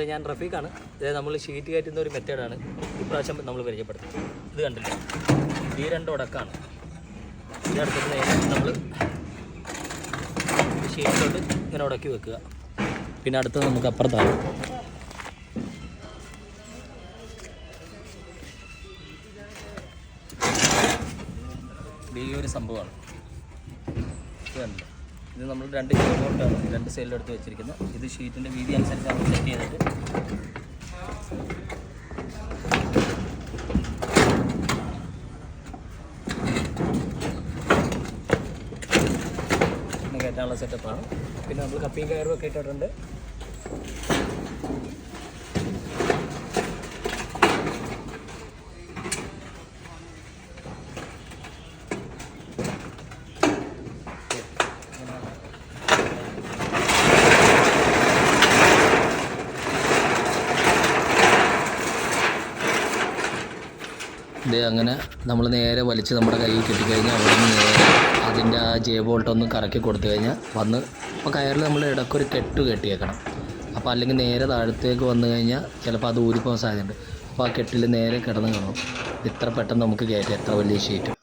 സുഹൃത്തെ ഞാൻ റഫീഖാണ്. ഇതായത് നമ്മൾ ഷീറ്റ് കയറ്റുന്ന ഒരു മെത്തേഡാണ് ഇപ്രാവശ്യം നമ്മൾ പരിചയപ്പെടുത്തുന്നത് ഇത് കണ്ടില്ല? ഈ രണ്ട് ഉടക്കാണ് ഇതെടുത്തിട്ട് നമ്മൾ ഷീറ്റിലോട്ട് ഇങ്ങനെ ഉടക്കി വെക്കുക. പിന്നെ അടുത്തത് നമുക്ക് അപ്പുറത്താണ്. ഈ ഒരു സംഭവമാണ്. ഇത് കണ്ടില്ലേ? ഇത് നമ്മൾ രണ്ട് കിലോമീറ്ററാണ് രണ്ട് സൈഡിലെടുത്ത് വെച്ചിരിക്കുന്നത് ഇത് ഷീറ്റിന്റെ വീതി അനുസരിച്ച് നമ്മൾ സെറ്റ് ചെയ്തിട്ട് കയറ്റാനുള്ള സെറ്റപ്പാണ് പിന്നെ നമ്മൾ കപ്പിയും കയറും ഒക്കെ ഇട്ടിട്ടുണ്ട്. ഇത് അങ്ങനെ നമ്മൾ നേരെ വലിച്ച് നമ്മുടെ കയ്യിൽ കിട്ടിക്കഴിഞ്ഞാൽ അവിടെ നിന്ന് നേരെ അതിന്റെ ആ ജേ ബോൾട്ട് ഒന്ന് കറക്കി കൊടുത്തു കഴിഞ്ഞാൽ വന്ന് അപ്പോൾ കയറിൽ നമ്മൾ ഇടയ്ക്കൊരു കെട്ട് കെട്ടിയേക്കണം. അപ്പോൾ അല്ലെങ്കിൽ നേരെ താഴത്തേക്ക് വന്നു കഴിഞ്ഞാൽ ചിലപ്പോൾ അത് ഊരിപ്പോകാൻ സാധ്യതയുണ്ട്. അപ്പോൾ ആ കെട്ടിൽ നേരെ കിടന്ന് കാണും. ഇത്ര പെട്ടെന്ന് നമുക്ക് കയറ്റാം. എത്ര വലിയ ഷീറ്റ്